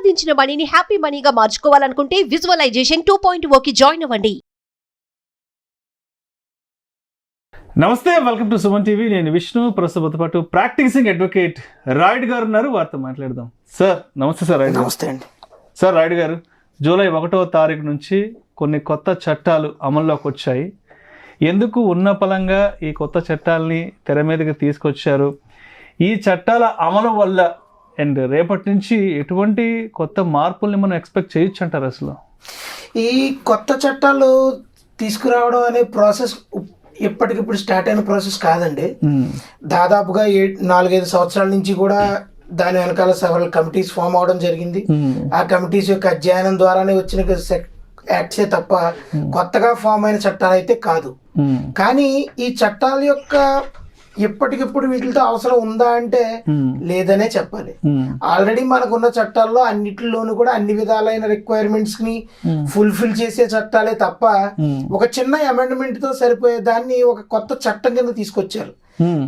సంపాదించిన మనీని హ్యాపీ మనీగా మార్చుకోవాలనుకుంటే విజువలైజేషన్ టూ పాయింట్ ఓకి జాయిన్ అవ్వండి. నమస్తే వెల్కమ్ టు సుమన్ టీవీ నేను విష్ణు ప్రస్తుతంతో పాటు ప్రాక్టీసింగ్ అడ్వకేట్ రాయుడు గారు ఉన్నారు. వారితో మాట్లాడదాం. సార్ నమస్తే సార్ రాయుడు గారు. నమస్తే అండి. సార్ రాయుడు గారు జూలై ఒకటవ తారీఖు నుంచి కొన్ని కొత్త చట్టాలు అమల్లోకి వచ్చాయి. ఎందుకు ఉన్న పలంగా ఈ కొత్త చట్టాలని తెర మీదకి తీసుకొచ్చారు? ఈ చట్టాల అమలు వల్ల అండ్ రేపటి నుంచి ఎటువంటి కొత్త మార్పుల్ని మనం ఎక్స్పెక్ట్ చేయొచ్చు అంటారు అసలు? ఈ కొత్త చట్టాలు తీసుకురావడం అనే ప్రాసెస్ ఇప్పటికిప్పుడు స్టార్ట్ అయిన ప్రాసెస్ కాదండి. దాదాపుగా ఏ నాలుగైదు సంవత్సరాల నుంచి కూడా దాని వెనకాల సెవెరల్ కమిటీస్ ఫామ్ అవడం జరిగింది. ఆ కమిటీస్ యొక్క అధ్యయనం ద్వారానే వచ్చిన యాక్ట్సే తప్ప కొత్తగా ఫామ్ అయిన చట్టాలు అయితే కాదు. కానీ ఈ చట్టాల యొక్క ఇప్పటికిప్పుడు వీటితో అవసరం ఉందా అంటే లేదనే చెప్పాలి. ఆల్రెడీ మనకున్న చట్టాల్లో అన్నిటిలోనూ కూడా అన్ని విధాలైన రిక్వైర్మెంట్స్ని ఫుల్ఫిల్ చేసే చట్టాలే తప్ప ఒక చిన్న అమెండ్మెంట్తో సరిపోయే దాన్ని ఒక కొత్త చట్టం కింద తీసుకొచ్చారు.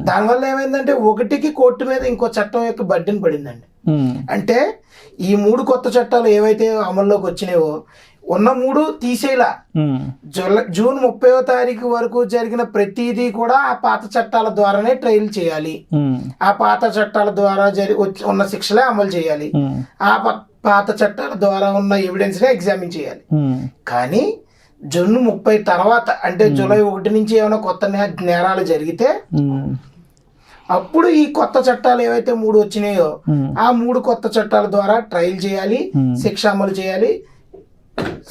దానివల్ల ఏమైందంటే ఒకటికి కోర్టు మీద ఇంకో చట్టం యొక్క బడ్డెన్ పడిందండి. అంటే ఈ మూడు కొత్త చట్టాలు ఏవైతే అమల్లోకి వచ్చినాయో ఉన్న మూడు తీసేలా. జూలై జూన్ ముప్పైవ తారీఖు వరకు జరిగిన ప్రతిదీ కూడా ఆ పాత చట్టాల ద్వారానే ట్రయల్ చేయాలి. ఆ పాత చట్టాల ద్వారా జరి ఉన్న శిక్షలే అమలు చేయాలి. ఆ పాత చట్టాల ద్వారా ఉన్న ఎవిడెన్స్ నే ఎగ్జామిన్ చేయాలి. కానీ జూన్ ముప్పై తర్వాత అంటే జూలై ఒకటి నుంచి ఏమైనా కొత్త నేరాలు జరిగితే అప్పుడు ఈ కొత్త చట్టాలు ఏవైతే మూడు వచ్చినాయో ఆ మూడు కొత్త చట్టాల ద్వారా ట్రయల్ చేయాలి శిక్ష అమలు చేయాలి.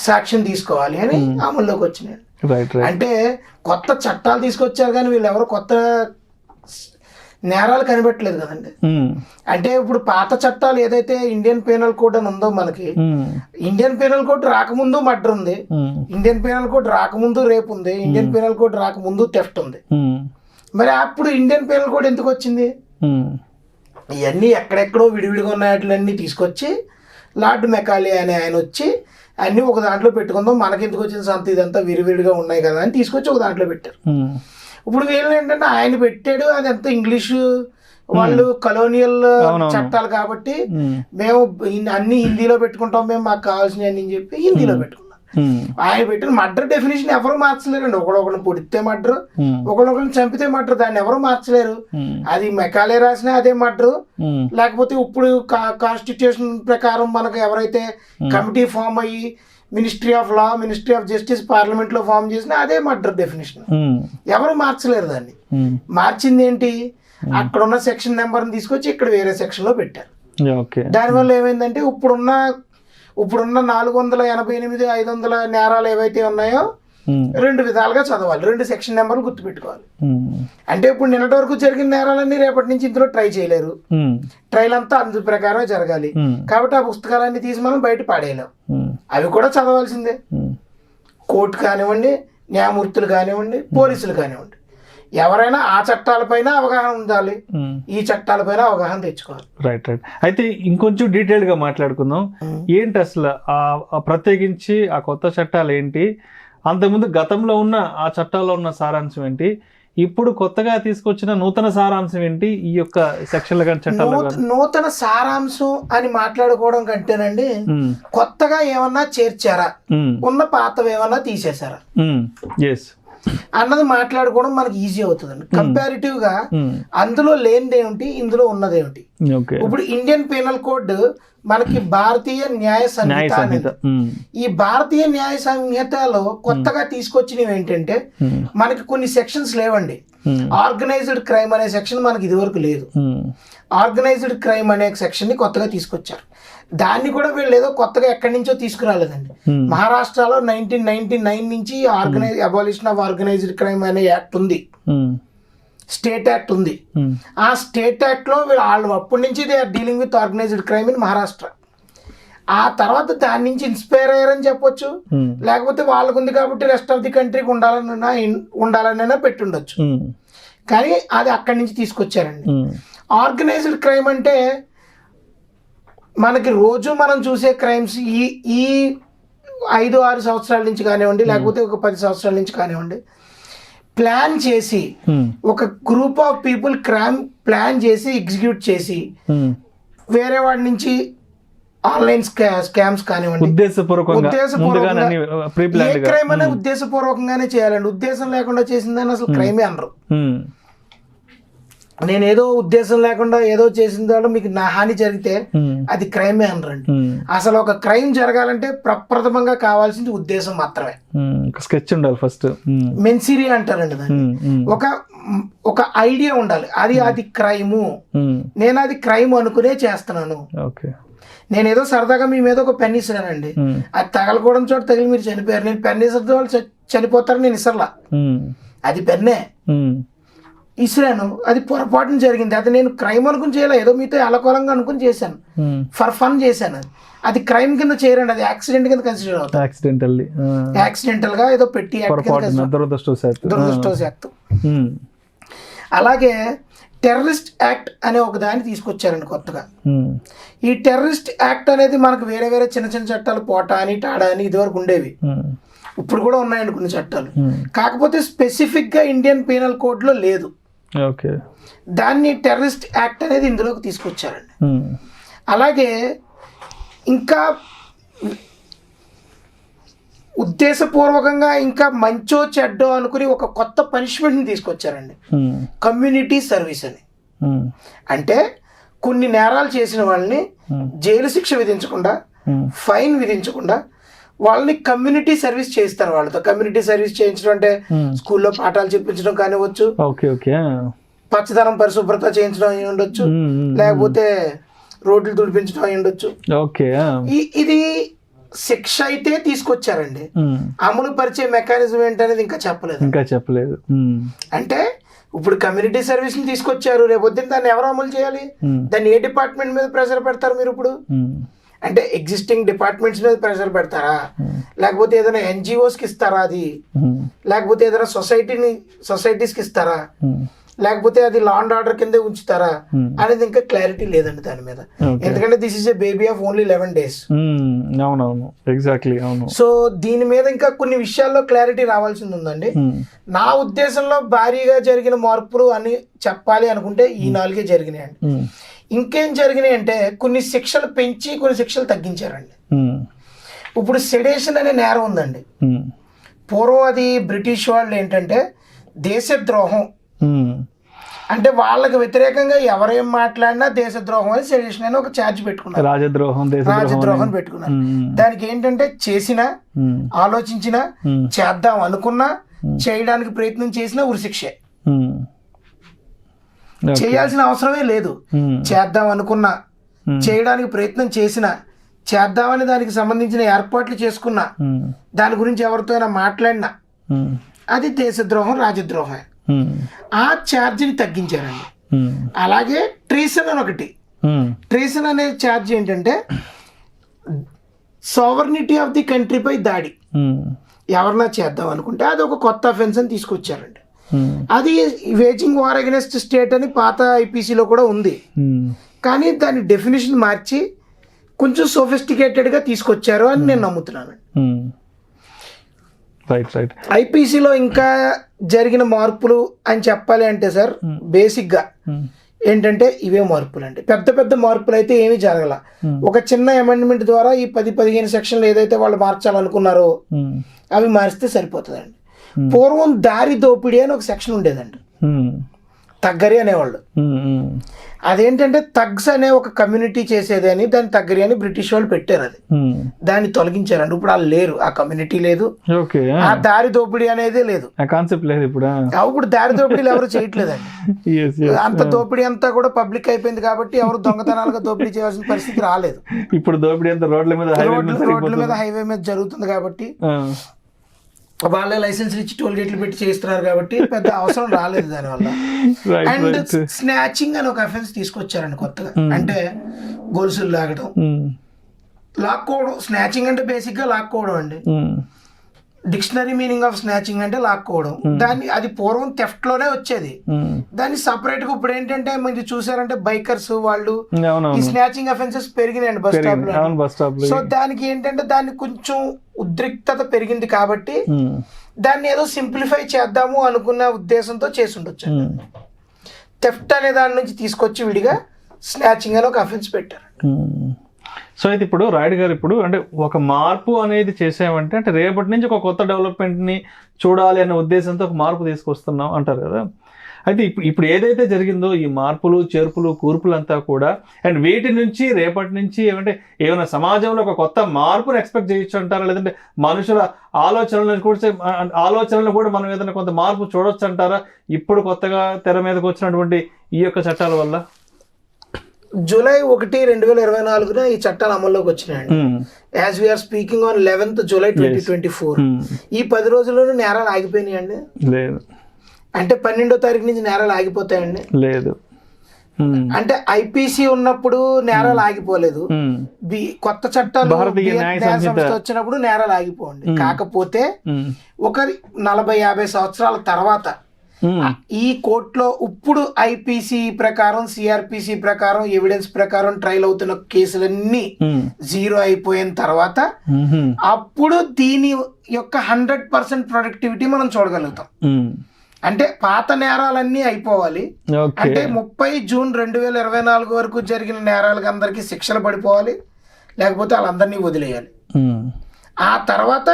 సాక్ష్యం తీసుకోవాలి అని అమల్లోకి వచ్చినాయి. అంటే కొత్త చట్టాలు తీసుకొచ్చారు కానీ వీళ్ళు ఎవరు కొత్త నేరాలు కనిపెట్టలేదు కదండి. అంటే ఇప్పుడు పాత చట్టాలు ఏదైతే ఇండియన్ పీనల్ కోడ్ అని ఉందో మనకి ఇండియన్ పీనల్ కోడ్ రాకముందు మర్డర్ ఉంది. ఇండియన్ పీనల్ కోడ్ రాకముందు రేపు ఉంది. ఇండియన్ పీనల్ కోడ్ రాకముందు థెఫ్ట్ ఉంది. మరి అప్పుడు ఇండియన్ పీనల్ కోడ్ ఎందుకు వచ్చింది? ఇవన్నీ ఎక్కడెక్కడో విడివిడిగా ఉన్న వాటిలన్నీ తీసుకొచ్చి లార్డ్ మెకాలే అనే ఆయన వచ్చి అన్నీ ఒక దాంట్లో పెట్టుకుందాం మనకెందుకు వచ్చిన సంత? ఇదంతా విరివిడిగా ఉన్నాయి కదా అని తీసుకొచ్చి ఒక దాంట్లో పెట్టారు. ఇప్పుడు వీళ్ళు ఏంటంటే ఆయన పెట్టాడు అది ఎంత ఇంగ్లీషు వాళ్ళు కలోనియల్. చట్టాలు కాబట్టి మేము అన్ని హిందీలో పెట్టుకుంటాం మేము మాకు కావాల్సినవి అని చెప్పి హిందీలో పెట్టుకున్నాం ఆయన పెట్టిన మర్డర్ డెఫినేషన్ ఎవరు మార్చలేరండి. ఒకడొకరిని పొడితే మర్డర్ ఒకడొకరిని చంపితే మర్డర్ దాన్ని ఎవరు మార్చలేరు. అది మెకాలే రాసిన అదే మర్డర్ లేకపోతే ఇప్పుడు కాన్స్టిట్యూషన్ ప్రకారం మనకు ఎవరైతే కమిటీ ఫామ్ అయ్యి ministry of law ministry of justice పార్లమెంట్లో ఫామ్ చేసిన అదే మర్డర్ డెఫినేషన్ ఎవరు మార్చలేరు దాన్ని. మార్చింది ఏంటి? అక్కడ ఉన్న సెక్షన్ నెంబర్ తీసుకొచ్చి ఇక్కడ వేరే సెక్షన్లో పెట్టారు. దానివల్ల ఏమైందంటే ఇప్పుడున్న ఇప్పుడున్న నాలుగు వందల ఎనభై ఎనిమిది ఐదు వందల నేరాలు ఏవైతే ఉన్నాయో రెండు విధాలుగా చదవాలి. రెండు సెక్షన్ నెంబర్లు గుర్తుపెట్టుకోవాలి. అంటే ఇప్పుడు నిన్నటి వరకు జరిగిన నేరాలన్నీ రేపటి నుంచి ఇందులో ట్రై చేయలేరు. ట్రైల్ అంతా అందు ప్రకారమే జరగాలి. కాబట్టి ఆ పుస్తకాలన్నీ తీసి మనం బయట పాడేయలేం. అవి కూడా చదవాల్సిందే. కోర్టు కానివ్వండి న్యాయమూర్తులు కానివ్వండి పోలీసులు కానివ్వండి. ఎవరైనా ఆ చట్టాలపైన అవగాహన ఉండాలి. ఈ చట్టాలపైన అవగాహన తెచ్చుకోవాలి. రైట్ రైట్ అయితే ఇంకొంచెం డీటెయిల్గా మాట్లాడుకుందాం. ఏంటి అసలు ప్రత్యేకించి ఆ కొత్త చట్టాలు ఏంటి? అంతకుముందు గతంలో ఉన్న ఆ చట్టాల్లో ఉన్న సారాంశం ఏంటి? ఇప్పుడు కొత్తగా తీసుకొచ్చిన నూతన సారాంశం ఏంటి? ఈ యొక్క సెక్షన్ల నూత- నూతన సారాంశం అని మాట్లాడుకోవడం కంటేనండి కొత్తగా ఏమన్నా చేర్చారా? ఉన్న పాతవి ఏమన్నా తీసేశారా? ఎస్ అన్నది మాట్లాడుకోవడం మనకి ఈజీ అవుతుందండి. కంపారిటివ్గా అందులో లేనిదేమిటి ఇందులో ఉన్నదేమిటి? ఇప్పుడు ఇండియన్ పీనల్ కోడ్ మనకి భారతీయ న్యాయ సంహిత అనేది. ఈ భారతీయ న్యాయ సంహితలో కొత్తగా తీసుకొచ్చినవి ఏంటంటే మనకి కొన్ని సెక్షన్స్ లేవండి. ఆర్గనైజ్డ్ క్రైమ్ అనే సెక్షన్ మనకి ఇదివరకు లేదు. ఆర్గనైజ్డ్ క్రైమ్ అనే సెక్షన్ని కొత్తగా తీసుకొచ్చారు. దాన్ని కూడా వీళ్ళు ఏదో కొత్తగా ఎక్కడి నుంచో తీసుకురాలేదండి. మహారాష్ట్రలో నైన్టీన్ నైన్టీ నైన్ నుంచి organise abolition of organised crime అనే యాక్ట్ ఉంది. స్టేట్ యాక్ట్ ఉంది. ఆ స్టేట్ యాక్ట్లో వీళ్ళు వాళ్ళు అప్పటి నుంచి they are dealing with organised crime in Maharashtra. ఆ తర్వాత దాని నుంచి ఇన్స్పైర్ అయ్యారని చెప్పొచ్చు. లేకపోతే వాళ్ళకు ఉంది కాబట్టి రెస్ట్ ఆఫ్ ది కంట్రీకి ఉండాలని ఉండాలనైనా పెట్టుండొచ్చు. కానీ అది అక్కడి నుంచి తీసుకొచ్చారండి. ఆర్గనైజ్డ్ క్రైమ్ అంటే మనకి రోజు మనం చూసే క్రైమ్స్ ఈ ఈ ఐదు ఆరు సంవత్సరాల నుంచి కానివ్వండి లేకపోతే ఒక పది సంవత్సరాల నుంచి కానివ్వండి ప్లాన్ చేసి ఒక group of people crime plan చేసి ఎగ్జిక్యూట్ చేసి వేరే వాడి నుంచి ఆన్లైన్ స్కామ్స్ కానివ్వండి. ఉద్దేశపూర్వకంగా ఏ క్రైమ్ అనేది ఉద్దేశపూర్వకంగానే చేయాలండి. ఉద్దేశం లేకుండా చేసిందని అసలు క్రైమే అనరు. నేను ఏదో ఉద్దేశం లేకుండా ఏదో చేసిన ద్వారా మీకు నా హాని జరిగితే అది క్రైమే అనరండి. అసలు ఒక క్రైమ్ జరగాలంటే ప్రప్రథమంగా కావాల్సింది ఉద్దేశం మాత్రమే. స్కెచ్ ఉండాలి ఫస్ట్. మెన్సిరి అంటారండి దాన్ని. ఒక ఒక ఐడియా ఉండాలి. అది అది క్రైము. నేను అది క్రైమ్ అనుకునే చేస్తున్నాను. నేను ఏదో సరదాగా మీ మీద ఒక పెన్ ఉమ్, అది తగలకూడని చోట తగిలి మీరు చనిపోయారు. నేను పెన్ ఇస్తే వాళ్ళు చనిపోతారు నేను ఇసరలా అది పెన్నే. ఇసిరాను అది పొరపాటున జరిగింది. అది నేను క్రైమ్ అనుకుని చేయలే ఏదో మీతో అలకోలంగా అనుకుని చేశాను. ఉమ్, ఫర్ ఫన్ చేశాను అది. అది క్రైమ్ కింద చేయరండి అది యాక్సిడెంట్ కింద కన్సిడర్ అవుతుంది. యాక్సిడెంటల్లీ యాక్సిడెంటల్గా ఏదో పెట్టి దురదృష్టవశాత్తు. ఉమ్, అలాగే టెర్రరిస్ట్ యాక్ట్ అనే ఒక దాన్ని తీసుకొచ్చారండి కొత్తగా. ఉమ్, ఈ టెర్రరిస్ట్ యాక్ట్ అనేది మనకు వేరే వేరే చిన్న చిన్న చట్టాలు పోటా అని టాడా అని ఇదివరకు ఉండేవి. ఇప్పుడు కూడా ఉన్నాయండి కొన్ని చట్టాలు. కాకపోతే స్పెసిఫిక్గా ఇండియన్ పీనల్ కోడ్లో లేదు. ఓకే. దాన్ని టెర్రరిస్ట్ యాక్ట్ అనేది ఇందులోకి తీసుకొచ్చారండి. అలాగే ఇంకా ఉద్దేశపూర్వకంగా ఇంకా మంచో చెడ్డో అనుకుని ఒక కొత్త పనిష్మెంట్ని తీసుకొచ్చారండి. కమ్యూనిటీ సర్వీస్ అని. అంటే కొన్ని నేరాలు చేసిన వాళ్ళని. జైలు శిక్ష విధించకుండా ఫైన్ విధించకుండా వాళ్ళని కమ్యూనిటీ సర్వీస్ చేస్తారు వాళ్ళతో. కమ్యూనిటీ సర్వీస్ చేయించడం అంటే Hmm. స్కూల్లో పాఠాలు చెప్పించడం కానివ్వచ్చు పచ్చదనం పరిశుభ్రత చేయించడం అయి ఉండొచ్చు ఉమ్, ఉమ్, లేకపోతే రోడ్లు తుడిపించడం అయి ఉండొచ్చు. ఇది శిక్ష అయితే తీసుకొచ్చారండి. అమలు పరిచే మెకానిజం ఏంటనేది ఇంకా చెప్పలేదు. ఇంకా చెప్పలేదు. అంటే ఇప్పుడు కమ్యూనిటీ సర్వీస్ని తీసుకొచ్చారు రేపు పొద్దున్న దాన్ని ఎవరు అమలు చేయాలి? దాన్ని ఏ డిపార్ట్మెంట్ మీద ప్రెషర్ పెడతారు మీరు ఇప్పుడు? అంటే ఎగ్జిస్టింగ్ డిపార్ట్మెంట్స్ మీద ప్రెషర్ పెడతారా? లేకపోతే ఏదైనా ఎన్జిఓస్కి ఇస్తారా అది? ఉమ్, లేకపోతే ఏదైనా సొసైటీని సొసైటీస్కి ఇస్తారా? ఉమ్, లేకపోతే అది లా అండ్ ఆర్డర్ కింద ఉంచుతారా? Hmm. అనేది ఇంకా క్లారిటీ లేదండి దాని మీద. ఎందుకంటే this is a baby of only eleven days అవునవును. ఎగ్జాక్ట్లీ అవును. సో దీని మీద ఇంకా కొన్ని విషయాల్లో క్లారిటీ రావాల్సింది ఉందండి. ఉమ్, నా ఉద్దేశంలో భారీగా జరిగిన మార్పులు అని చెప్పాలి అనుకుంటే ఈ నాలుగే జరిగినాయండి. ఇంకేం జరిగినాయి అంటే కొన్ని శిక్షలు పెంచి కొన్ని శిక్షలు తగ్గించారండి. ఇప్పుడు సెడేషన్ అనే నేరం ఉందండి. పూర్వం అది బ్రిటిష్ వాళ్ళు ఏంటంటే దేశద్రోహం. అంటే వాళ్ళకి వ్యతిరేకంగా ఎవరేం మాట్లాడినా దేశద్రోహం అని సెడేషన్ అని ఒక ఛార్జ్ పెట్టుకున్నారు. రాజద్రోహం రాజద్రోహం. పెట్టుకున్నారు. దానికి ఏంటంటే చేసినా ఆలోచించినా చేద్దాం అనుకున్నా చేయడానికి ప్రయత్నం చేసినా ఉరిశిక్షే. చేయాల్సిన అవసరమే లేదు. చేద్దాం అనుకున్నా చేయడానికి ప్రయత్నం చేసినా చేద్దామని దానికి సంబంధించిన ఏర్పాట్లు చేసుకున్నా దాని గురించి ఎవరితో అయినా మాట్లాడినా అది దేశద్రోహం రాజద్రోహమే. ఉమ్, ఆ ఛార్జీని తగ్గించారండి. ఉమ్, అలాగే ట్రీసన్ అని ఒకటి. ట్రీసన్ అనే ఛార్జ్ ఏంటంటే సావర్నిటీ ఆఫ్ ది కంట్రీపై దాడి. ఉమ్, ఎవరన్నా చేద్దాం అనుకుంటే అది ఒక కొత్త అఫెన్స్ అని తీసుకొచ్చారండి. అది వేజింగ్ వార్ అగెనెస్ట్ స్టేట్ అని పాత ఐపీసీలో కూడా ఉంది. కానీ దాని డెఫినేషన్ మార్చి కొంచెం సోఫిస్టికేటెడ్గా తీసుకొచ్చారు అని నేను నమ్ముతున్నాను. రైట్ రైట్ ఐపీసీలో ఇంకా జరిగిన మార్పులు అని చెప్పాలి అంటే సార్ బేసిక్గా ఉమ్, ఏంటంటే ఇవే మార్పులు అండి. పెద్ద పెద్ద మార్పులు అయితే ఏమీ జరగల. Hmm. ఒక చిన్న అమెండ్మెంట్ ద్వారా ఈ పది పదిహేను సెక్షన్లు ఏదైతే వాళ్ళు మార్చాలనుకున్నారో అవి మారిస్తే సరిపోతుందండి. Hmm. పూర్వం దారి దోపిడీ అని ఒక సెక్షన్ ఉండేదండి. తగ్గరి అనేవాళ్ళు. అదేంటంటే తగ్స్ అనే ఒక కమ్యూనిటీ చేసేది అని దాన్ని తగ్గరి అని బ్రిటిష్ వాళ్ళు పెట్టారు అది. దాన్ని తొలగించారండి. ఇప్పుడు వాళ్ళు లేరు. ఆ కమ్యూనిటీ లేదు. ఆ దారి దోపిడీ అనేది లేదు. కాన్సెప్ట్ లేదు ఇప్పుడు దారి దోపిడీలు ఎవరు చేయట్లేదండి. అంత దోపిడీ అంతా కూడా పబ్లిక్ అయిపోయింది కాబట్టి ఎవరు దొంగతనాలుగా దోపిడీ చేయాల్సిన పరిస్థితి రాలేదు. ఇప్పుడు దోపిడీ అంతా రోడ్ల మీద రోడ్ల మీద హైవే మీద జరుగుతుంది కాబట్టి వాళ్ళే లైసెన్స్ ఇచ్చి టోల్ గేట్లు పెట్టి చేస్తున్నారు కాబట్టి పెద్ద అవసరం రాలేదు దానివల్ల. అండ్ స్నాచింగ్ అని ఒక అఫెన్స్ తీసుకొచ్చారండి కొత్తగా. అంటే గొలుసులు లాగడం ఉమ్, లాక్కోవడం స్నాచింగ్ అంటే బేసిక్గా లాక్కోవడం అండి. Um, dictionary meaning of snatching అంటే లాక్కోవడం. దాన్ని అది పూర్వం థెఫ్ట్లోనే వచ్చేది. దాన్ని సపరేట్గా ఇప్పుడు ఏంటంటే మీరు చూసారంటే బైకర్స్ వాళ్ళు ఈ స్నాచింగ్ అఫెన్సెస్ పెరిగినాయండి బస్ స్టాప్లో సో దానికి ఏంటంటే దాన్ని కొంచెం ఉద్రిక్తత పెరిగింది కాబట్టి దాన్ని ఏదో సింప్లిఫై చేద్దాము అనుకున్న ఉద్దేశంతో చేసి ఉండొచ్చు థెఫ్ట్ అనే దాని నుంచి తీసుకొచ్చి విడిగా స్నాచింగ్ అని ఒక అఫెన్స్ పెట్టారు. సో అయితే ఇప్పుడు రాయుడు గారు ఇప్పుడు అంటే ఒక మార్పు అనేది చేసామంటే అంటే రేపటి నుంచి ఒక కొత్త డెవలప్మెంట్ని చూడాలి అనే ఉద్దేశంతో ఒక మార్పు తీసుకొస్తున్నాం అంటారు కదా. అయితే ఇప్పుడు ఇప్పుడు ఏదైతే జరిగిందో ఈ మార్పులు చేర్పులు కూర్పులు అంతా కూడా అండ్ వీటి నుంచి రేపటి నుంచి ఏమంటే ఏమైనా సమాజంలో ఒక కొత్త మార్పును ఎక్స్పెక్ట్ చేయొచ్చు అంటారా? లేదంటే మనుషుల ఆలోచనలను కూడా ఆలోచనలు కూడా మనం ఏదైనా కొంత మార్పు చూడొచ్చు అంటారా? ఇప్పుడు కొత్తగా తెర మీదకి వచ్చినటువంటి ఈ యొక్క చట్టాల వల్ల? జూలై ఒకటి రెండు వేల ఇరవై నాలుగున ఈ చట్టాలు అమల్లోకి వచ్చినాయండి. As we're speaking on eleventh July twenty twenty four ఈ పది రోజుల్లోనూ నేరాలు ఆగిపోయినాయండి. లేదు. అంటే పన్నెండో తారీఖు నుంచి నేరాలు ఆగిపోతాయండి. లేదు. ఉమ్, అంటే ఐపీసీ ఉన్నప్పుడు నేరాలు ఆగిపోలేదు. ఉమ్, బి కొత్త చట్టాలు. సంస్థ వచ్చినప్పుడు నేరాలు ఆగిపోండి కాకపోతే ఉమ్, ఒక నలభై యాభై సంవత్సరాల తర్వాత ఈ కోర్టులో ఇప్పుడు ఐపీసీ ప్రకారం సిఆర్పిసి ప్రకారం ఎవిడెన్స్ ప్రకారం ట్రయల్ అవుతున్న కేసులన్నీ ఉమ్, జీరో అయిపోయిన తర్వాత ఉమ్, అప్పుడు దీని యొక్క హండ్రెడ్ పర్సెంట్ ప్రొడక్టివిటీ మనం చూడగలుగుతాం. అంటే పాత నేరాలన్నీ అయిపోవాలి. అంటే ముప్పై జూన్ రెండు వేల ఇరవై నాలుగు వరకు జరిగిన నేరాలకు అందరికీ శిక్షలు పడిపోవాలి. లేకపోతే వాళ్ళందరినీ వదిలేయాలి. ఆ తర్వాత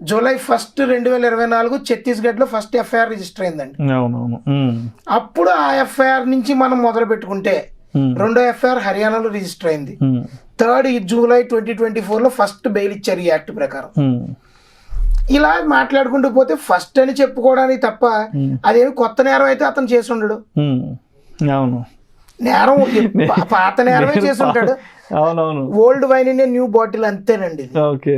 జూలై ఫస్ట్ రెండు వేల ఇరవై నాలుగు ఛత్తీస్గఢ్లో ఫస్ట్ ఎఫ్ఐఆర్ రిజిస్టర్ అయిందండి. అవునవును. అప్పుడు ఆ ఎఫ్ఐఆర్ నుంచి మనం మొదలు పెట్టుకుంటే రెండో ఎఫ్ఐఆర్ హర్యానాలో రిజిస్టర్ అయింది. థర్డ్ ఈ జూలై ట్వంటీ ట్వంటీ ఫోర్లో ఫస్ట్ బెయిల్ ఇచ్చారు ఈ యాక్ట్ ప్రకారం. ఇలా మాట్లాడుకుంటూ పోతే ఫస్ట్ అని చెప్పుకోవడానికి తప్ప అదేమి కొత్త నేరం అయితే అతను చేసి ఉండడు. అవును. నేరం పాత నేరమే చేసి ఉంటాడు. అవునవును. Old wine in new bottle అంతేనండి ఓకే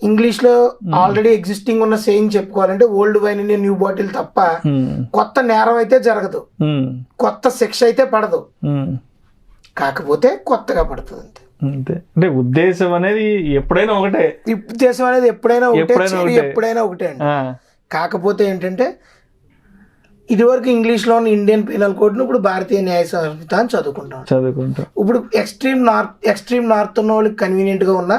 ఆ, ఇంగ్లీష్లో ఆల్రెడీ ఎగ్జిస్టింగ్ ఉన్న సేయింగ్ చెప్పుకోవాలంటే ఓల్డ్ వైన్ న్యూ బాటిల్ తప్ప ఉమ్, కొత్త నేరం అయితే జరగదు. ఉమ్, కొత్త శిక్ష అయితే పడదు. కాకపోతే కొత్తగా పడుతుంది అంతే. అంతే. అంటే ఉద్దేశం అనేది ఎప్పుడైనా ఒకటే. ఉద్దేశం అనేది ఎప్పుడైనా ఒకటే ఎప్పుడైనా ఒకటే. అండి. కాకపోతే ఏంటంటే ఇదివరకు ఇంగ్లీష్లో ఉన్న ఇండియన్ పీనల్ కోడ్ను ఇప్పుడు భారతీయ న్యాయ సంహిత అని చదువుకుంటాం. చదువుకుంటాం. ఇప్పుడు ఎక్స్ట్రీమ్ నార్త్ ఎక్స్ట్రీమ్ నార్త్ ఉన్న వాళ్ళకి కన్వీనియంట్గా ఉన్న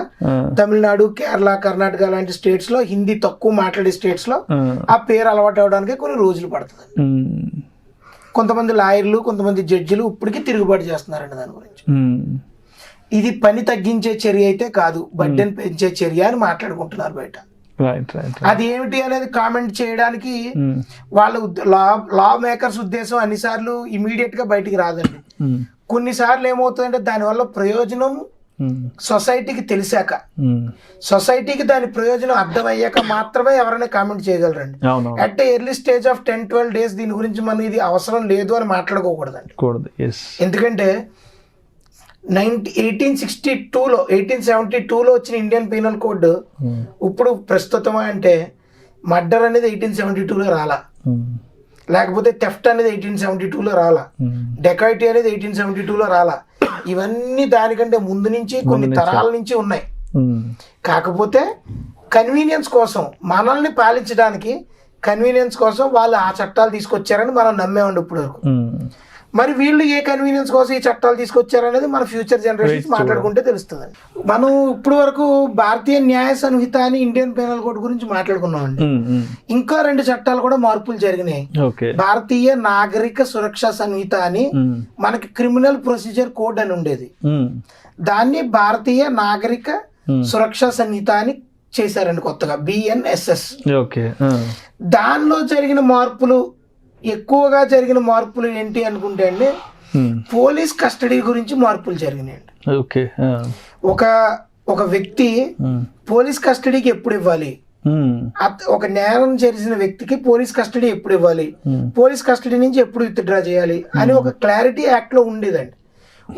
తమిళనాడు కేరళ కర్ణాటక లాంటి స్టేట్స్లో హిందీ తక్కువ మాట్లాడే స్టేట్స్లో ఆ, పేరు అలవాటు అవడానికి కొన్ని రోజులు పడుతుంది కొంతమంది లాయర్లు కొంతమంది జడ్జిలు ఇప్పటికీ తిరుగుబాటు చేస్తున్నారండి దాని గురించి. ఇది పని తగ్గించే చర్య అయితే కాదు బడ్డెన్ పెంచే చర్య అని మాట్లాడుకుంటున్నారు బయట. అది ఏమిటి అనేది కామెంట్ చేయడానికి వాళ్ళ లా లా మేకర్స్ ఉద్దేశం అన్నిసార్లు ఇమీడియట్గా బయటికి రాదండి. ఉమ్, కొన్నిసార్లు ఏమవుతుందంటే దానివల్ల ప్రయోజనం సొసైటీకి తెలిసాక ఉమ్, సొసైటీకి దాని ప్రయోజనం అర్థమయ్యాక మాత్రమే ఎవరైనా comment చేయగలరండి. At early stage of ten twelve days దీని గురించి మనం ఇది అవసరం లేదు అని మాట్లాడుకోకూడదండి. ఎందుకంటే నైన్టీ ఎయిటీన్ సిక్స్టీ టూలో ఎయిటీన్ సెవెంటీ టూలో వచ్చిన ఇండియన్ పీనల్ కోడ్ ఇప్పుడు ప్రస్తుతం అంటే మర్డర్ అనేది ఎయిటీన్ సెవెంటీ టూలో రాలా. లేకపోతే థెఫ్ట్ అనేది ఎయిటీన్ సెవెంటీ టూలో రాలా. డెకాయిటీ అనేది ఎయిటీన్ సెవెంటీ టూలో రాలా. ఇవన్నీ దానికంటే ముందు నుంచి కొన్ని తరాల నుంచి ఉన్నాయి. కాకపోతే కన్వీనియన్స్ కోసం మనల్ని పాలించడానికి కన్వీనియన్స్ కోసం వాళ్ళు ఆ చట్టాలు తీసుకొచ్చారని మనం నమ్మేవండి ఇప్పుడు వరకు మరి వీళ్ళు ఏ కన్వీనియన్స్ కోసం ఈ చట్టాలు తీసుకొచ్చారనేది మన ఫ్యూచర్ జనరేషన్స్ మాట్లాడుకుంటే తెలుస్తుంది మనం ఇప్పుడు వరకు భారతీయ న్యాయ సంహిత అని ఇండియన్ పీనల్ కోడ్ గురించి మాట్లాడుకున్నామండి. ఇంకా రెండు చట్టాలు కూడా మార్పులు జరిగినాయి. భారతీయ నాగరిక సురక్ష సంహిత అని మనకి క్రిమినల్ ప్రొసీజర్ కోడ్ అని ఉండేది. దాన్ని భారతీయ నాగరిక సురక్ష సంహిత అని చేశారండి కొత్తగా బిఎన్ఎస్ఎస్ ఓకే దానిలో జరిగిన మార్పులు ఎక్కువగా జరిగిన మార్పులు ఏంటి అనుకుంటే అండి పోలీస్ కస్టడీ గురించి మార్పులు జరిగినాయండి. ఓకే ఒక ఒక వ్యక్తి పోలీస్ కస్టడీకి ఎప్పుడు ఇవ్వాలి? అత- ఒక నేరం చేసిన వ్యక్తికి పోలీస్ కస్టడీ ఎప్పుడు ఇవ్వాలి? పోలీస్ కస్టడీ నుంచి ఎప్పుడు విత్డ్రా చేయాలి? అని ఒక క్లారిటీ యాక్ట్లో ఉండేదండి.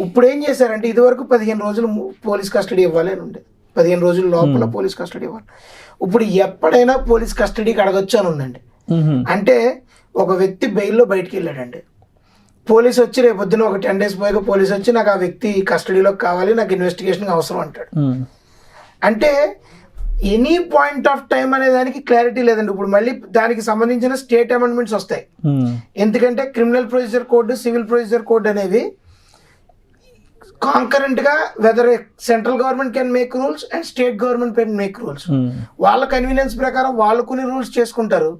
ఇప్పుడు ఏం చేశారంటే ఇదివరకు పదిహేను రోజులు పోలీస్ కస్టడీ ఇవ్వాలి అని ఉండేది. పదిహేను రోజుల లోపల పోలీస్ కస్టడీ ఇవ్వాలి. ఇప్పుడు ఎప్పుడైనా పోలీస్ కస్టడీకి అడగొచ్చు అని ఉందండి. అంటే ఒక వ్యక్తి బెయిల్లో బయటికి వెళ్ళాడండి. పోలీస్ వచ్చి రేపు పొద్దున ఒక టెన్ డేస్ పోయాక పోలీస్ వచ్చి నాకు ఆ వ్యక్తి కస్టడీలోకి కావాలి నాకు ఇన్వెస్టిగేషన్ అవసరం అంటాడు. అంటే ఎనీ పాయింట్ ఆఫ్ టైం అనే దానికి క్లారిటీ లేదండి. ఇప్పుడు మళ్ళీ దానికి సంబంధించిన స్టేట్ అమెండ్మెంట్స్ వస్తాయి. ఎందుకంటే criminal procedure code civil procedure code అనేవి కాంకరెంట్గా whether central government can make rules and state government can make rules వాళ్ళ కన్వీనియన్స్ ప్రకారం వాళ్ళు కొన్ని రూల్స్ చేసుకుంటారు.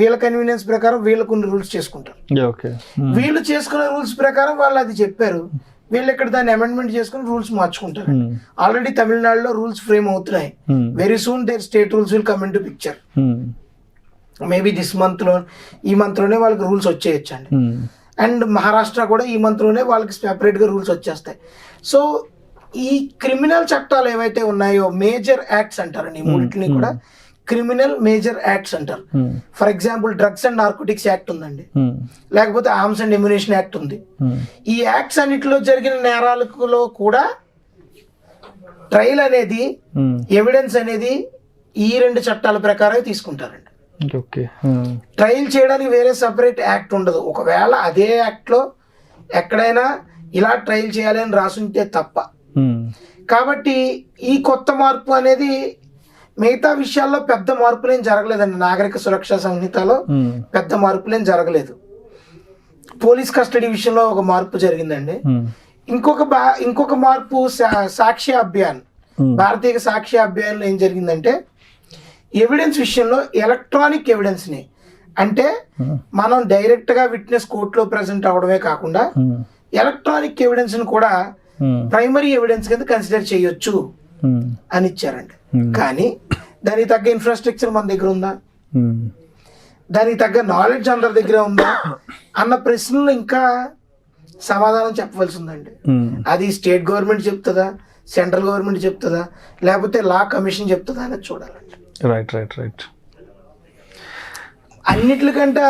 వీళ్ళ కన్వీనియన్స్ ప్రకారం వీళ్ళు కొన్ని రూల్స్ చేసుకుంటారు. ఓకే వీళ్ళు చేసుకున్న రూల్స్ ప్రకారం వాళ్ళు అది చెప్పారు. వీళ్ళు ఇక్కడ దాన్ని అమెండ్మెంట్ చేసుకుని రూల్స్ మార్చుకుంటారు. ఆల్రెడీ తమిళనాడులో రూల్స్ ఫ్రేమ్ అవుతున్నాయి. Very soon their state rules will come into picture maybe this మంత్లో ఈ మంత్లోనే వాళ్ళకి రూల్స్ వచ్చేయచ్చండి. అండ్ మహారాష్ట్ర కూడా ఈ మంత్లోనే వాళ్ళకి సెపరేట్గా రూల్స్ వచ్చేస్తాయి. సో ఈ క్రిమినల్ చట్టాలు ఏవైతే ఉన్నాయో మేజర్ యాక్ట్స్ అంటారండి ఈ మూడింటిని కూడా. క్రిమినల్ మేజర్ యాక్ట్స్ అంటారు. For example drugs and narcotics act ఉందండి. లేకపోతే ఆర్మ్స్ అండ్ ఎమ్యునేషన్ యాక్ట్ ఉంది. ఈ యాక్ట్స్ అన్నిటిలో జరిగిన నేరాలలో కూడా ట్రయల్ అనేది ఎవిడెన్స్ అనేది ఈ రెండు చట్టాల ప్రకారం తీసుకుంటారండి. ఓకే ట్రయల్ చేయడానికి వేరే సపరేట్ యాక్ట్ ఉండదు. ఒకవేళ అదే యాక్ట్లో ఎక్కడైనా ఇలా ట్రయల్ చేయాలి అని రాసుంటే తప్ప. కాబట్టి ఈ కొత్త మార్పు అనేది మిగతా విషయాల్లో పెద్ద మార్పులేం జరగలేదండి. నాగరిక సురక్ష సంహితలో పెద్ద మార్పులేం జరగలేదు. పోలీస్ కస్టడీ విషయంలో ఒక మార్పు జరిగిందండి. ఇంకొక బా ఇంకొక మార్పు సాక్షి అభియాన్ భారతీయ సాక్షి అభియాన్లో ఏం జరిగిందంటే ఎవిడెన్స్ విషయంలో ఎలక్ట్రానిక్ ఎవిడెన్స్ని అంటే మనం డైరెక్ట్గా విట్నెస్ కోర్టులో ప్రెసెంట్ అవడమే కాకుండా ఎలక్ట్రానిక్ ఎవిడెన్స్ని కూడా ప్రైమరీ ఎవిడెన్స్ కింద కన్సిడర్ చేయొచ్చు అని ఇచ్చారండి కానీ దానికి తగ్గ ఇన్ఫ్రాస్ట్రక్చర్ మన దగ్గర ఉందా? దానికి తగ్గ నాలెడ్జ్ అందరి దగ్గర ఉందా? అన్న ప్రశ్నలు ఇంకా సమాధానం చెప్పవలసి ఉందండి అది స్టేట్ గవర్నమెంట్ చెప్తుందా? సెంట్రల్ గవర్నమెంట్ చెప్తుందా? లేకపోతే లా కమిషన్ చెప్తుందా అనేది చూడాలండి. Right right right. అన్నిటికంటే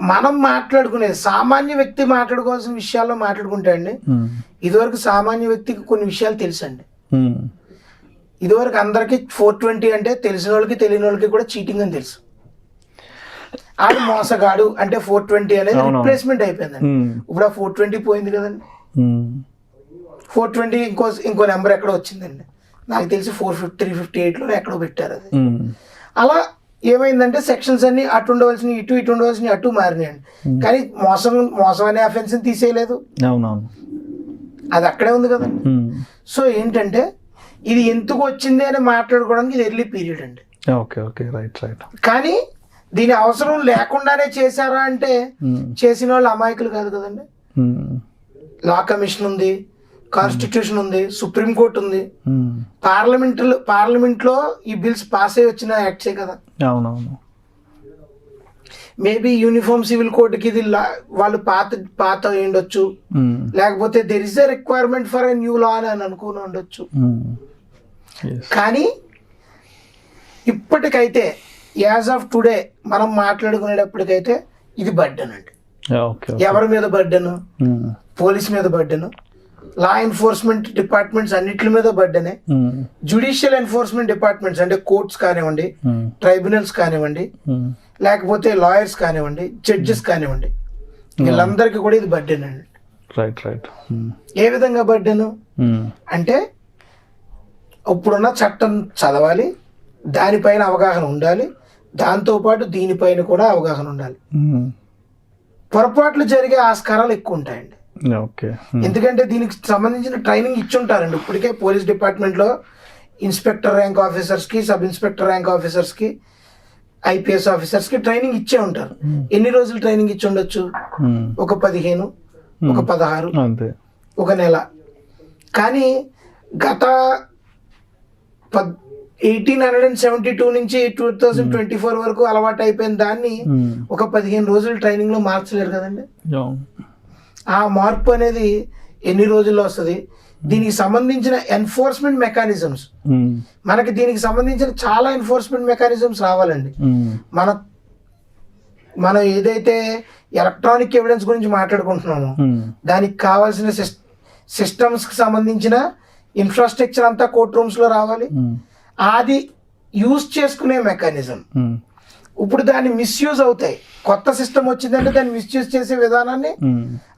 మనం మాట్లాడుకునేది సామాన్య వ్యక్తి మాట్లాడుకోవాల్సిన విషయాల్లో మాట్లాడుకుంటే అండి ఇదివరకు సామాన్య వ్యక్తికి కొన్ని విషయాలు తెలుసండి. ఇదివరకు అందరికి ఫోర్ ట్వంటీ అంటే తెలిసిన వాళ్ళకి తెలియని వాళ్ళకి కూడా చీటింగ్ అని తెలుసు. ఆడు మోసగాడు అంటే ఫోర్ ట్వంటీ అనేది. రిప్లేస్మెంట్ అయిపోయిందండి. ఇప్పుడు ఆ ఫోర్ ట్వంటీ పోయింది కదండి. ఫోర్ ట్వంటీ ఇంకో ఇంకో నెంబర్ ఎక్కడో వచ్చిందండి. నాకు తెలిసి ఫోర్ ఫిఫ్టీ త్రీ ఫిఫ్టీ ఎయిట్లో ఎక్కడో పెట్టారు అది. అలా ఏమైందంటే సెక్షన్స్ అన్ని అటు ఉండవలసిన ఇటు ఇటు ఉండవలసిన అటు మారినాయండి. కానీ మోసం మోసం అనే అఫెన్స్ తీసేయలేదు. అవునవును. అది అక్కడే ఉంది కదండి. సో ఏంటంటే ఇది ఎందుకు వచ్చింది అని మాట్లాడుకోవడానికి ఇది ఎర్లీ పీరియడ్ అండి. Okay okay right right. కానీ దీని అవసరం లేకుండానే చేశారా అంటే చేసిన వాళ్ళు అమాయకులు కాదు కదండి. లా కమిషన్ ఉంది కాన్స్టిట్యూషన్ ఉంది సుప్రీం కోర్ట్ ఉంది. పార్లమెంట్ పార్లమెంట్లో ఈ బిల్స్ పాస్ అయ్యి వచ్చిన యాక్ట్సే కదా. అవునవును. మేబీ యూనిఫామ్ సివిల్ కోడ్కి ఇది వాళ్ళు పాత పాత ఉండొచ్చు. లేకపోతే there is a requirement for a new law అని అనుకుని ఉండొచ్చు. కానీ ఇప్పటికైతే యాజ్ ఆఫ్ టుడే మనం మాట్లాడుకునేటప్పటికైతే ఇది బర్డెన్ అండి. ఎవరి మీద బర్డెన్ పోలీస్ మీద బర్డెన్ లా ఎన్ఫోర్స్మెంట్ డిపార్ట్మెంట్స్ అన్నిటి మీద బర్డెనే జుడిషియల్ ఎన్ఫోర్స్మెంట్ డిపార్ట్మెంట్స్ అంటే కోర్ట్స్ కానివ్వండి ట్రైబ్యునల్స్ కానివ్వండి లేకపోతే లాయర్స్ కానివ్వండి జడ్జెస్ కానివ్వండి. వీళ్ళందరికీ కూడా ఇది బర్డెన్ అండి రైట్ రైట్ ఏ విధంగా బర్డెన్ అంటే ఇప్పుడున్న చట్టం చదవాలి దానిపైన అవగాహన ఉండాలి దాంతోపాటు దీనిపైన కూడా అవగాహన ఉండాలి. పొరపాట్లు జరిగే ఆస్కారాలు ఎక్కువ ఉంటాయండి. ఎందుకంటే దీనికి సంబంధించిన ట్రైనింగ్ ఇచ్చి ఉంటారండి ఇప్పటికే పోలీస్ డిపార్ట్మెంట్లో ఇన్స్పెక్టర్ ర్యాంక్ ఆఫీసర్స్కి సబ్ ఇన్స్పెక్టర్ ర్యాంక్ ఆఫీసర్స్కి ఐపీఎస్ ఆఫీసర్స్కి ట్రైనింగ్ ఇచ్చే ఉంటారు. ఎన్ని రోజులు ట్రైనింగ్ ఇచ్చి ఉండొచ్చు? ఒక పదిహేను ఒక పదహారు ఒక నెల. కానీ గత పద్ eighteen hundred and seventy two నుంచి టూ థౌజండ్ ట్వంటీ ఫోర్ వరకు అలవాటు అయిపోయిన దాన్ని ఒక పదిహేను రోజులు ట్రైనింగ్లో మార్చలేరు కదండి? ఆ మార్పు అనేది ఎన్ని రోజుల్లో వస్తుంది? దీనికి సంబంధించిన ఎన్ఫోర్స్మెంట్ మెకానిజమ్స్. మనకి దీనికి సంబంధించిన చాలా ఎన్ఫోర్స్మెంట్ మెకానిజమ్స్ రావాలండి. మన మనం ఏదైతే ఎలక్ట్రానిక్ ఎవిడెన్స్ గురించి మాట్లాడుకుంటున్నామో దానికి కావాల్సిన సిస్ సిస్టమ్స్కి సంబంధించిన ఇన్ఫ్రాస్ట్రక్చర్ అంతా కోర్ట్ రూమ్స్లో రావాలి. అది యూజ్ చేసుకునే మెకానిజం. ఇప్పుడు దాన్ని మిస్యూజ్ అవుతాయి. కొత్త సిస్టమ్ వచ్చిందంటే దాన్ని మిస్యూజ్ చేసే విధానాన్ని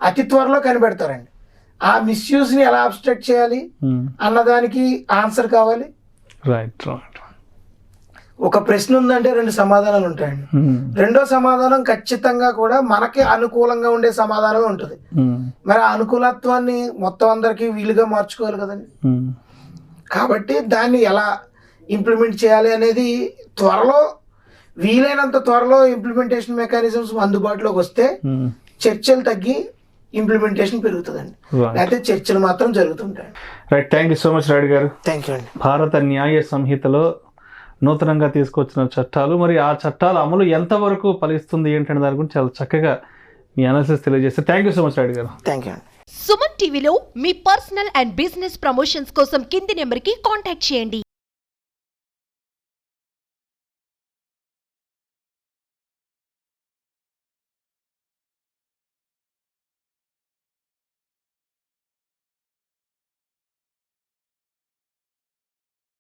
అతి త్వరలో కనిపెడతారండి. ఆ మిస్యూజ్ని ఎలా అబ్స్ట్రక్ట్ చేయాలి? అన్నదానికి ఆన్సర్ కావాలి. రైట్ రైట్ ఒక ప్రశ్న ఉందంటే రెండు సమాధానాలు ఉంటాయండి. రెండో సమాధానం ఖచ్చితంగా కూడా మనకి అనుకూలంగా ఉండే సమాధానం ఉంటుంది. మరి ఆ అనుకూలత్వాన్ని మొత్తం అందరికీ వీలుగా మార్చుకోవాలి కదండి. కాబట్టి దాన్ని ఎలా ఇంప్లిమెంట్ చేయాలి అనేది త్వరలో వీలైనంత త్వరలో ఇంప్లిమెంటేషన్ మెకానిజమ్స్ అందుబాటులోకి వస్తే చర్చలు తగ్గి ఇంప్లిమెంటేషన్ పెరుగుతుందండి. లేకపోతే చర్చలు మాత్రం జరుగుతుంటాయి. Right thank you so much Rayudu గారు. థ్యాంక్ యూ అండి. భారత న్యాయ సంహితలో నూతనంగా తీసుకొచ్చిన చట్టాలు మరి ఆ చట్టాల అమలు ఎంతవరకు ఫలిస్తుంది ఏంటనే దాని గురించి చాలా చక్కగా మీ అనాలిసిస్ తెలియజేస్తే thank you so much Rayudu గారు. థ్యాంక్ యూ అండి. సుమన్ టీవీలో మీ పర్సనల్ అండ్ బిజినెస్ ప్రమోషన్స్ కోసం కింది నెంబర్కి కాంటాక్ట్ చేయండి.